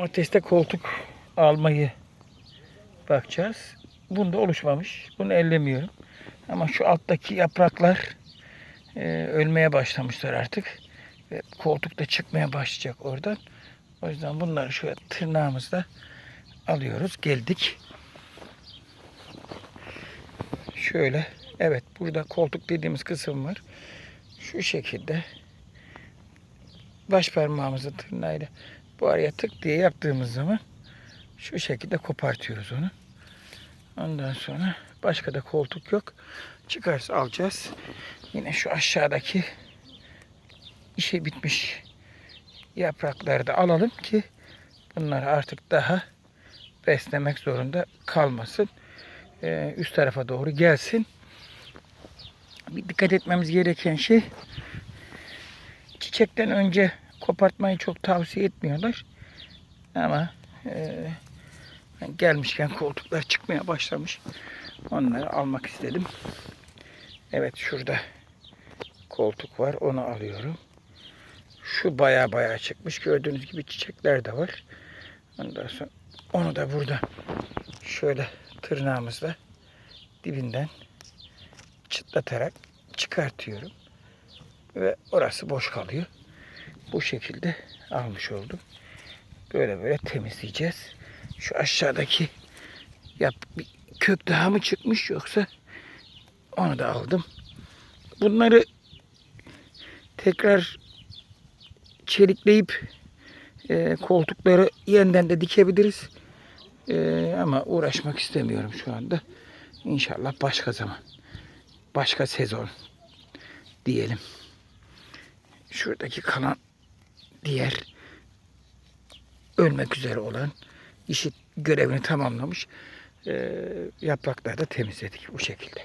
Domateste koltuk almayı bakacağız. Bunda oluşmamış. Bunu ellemiyorum. Ama şu alttaki yapraklar e, ölmeye başlamışlar artık. Ve koltuk da çıkmaya başlayacak oradan. O yüzden bunları şöyle tırnağımızla alıyoruz. Geldik. Şöyle. Evet burada koltuk dediğimiz kısım var. Şu şekilde baş parmağımızı tırnağıyla bu araya tık diye yaptığımız zaman şu şekilde kopartıyoruz onu. Ondan sonra başka da koltuk yok. Çıkarsa alacağız. Yine şu aşağıdaki işe bitmiş yaprakları da alalım ki bunları artık daha beslemek zorunda kalmasın. Ee, üst tarafa doğru gelsin. Bir dikkat etmemiz gereken şey çiçekten önce kopartmayı çok tavsiye etmiyorlar. Ama e, gelmişken koltuklar çıkmaya başlamış. Onları almak istedim. Evet şurada koltuk var. Onu alıyorum. Şu baya baya çıkmış. Gördüğünüz gibi çiçekler de var. Ondan sonra onu da burada şöyle tırnağımızla dibinden çıtlatarak çıkartıyorum. Ve orası boş kalıyor. Bu şekilde almış oldum. Böyle böyle temizleyeceğiz. Şu aşağıdaki yap bir kök daha mı çıkmış yoksa onu da aldım. Bunları tekrar çelikleyip e, koltukları yeniden de dikebiliriz. E, ama uğraşmak istemiyorum şu anda. İnşallah başka zaman. Başka sezon diyelim. Şuradaki kalan diğer ölmek üzere olan işi görevini tamamlamış. E, yaprakları da temizledik bu şekilde.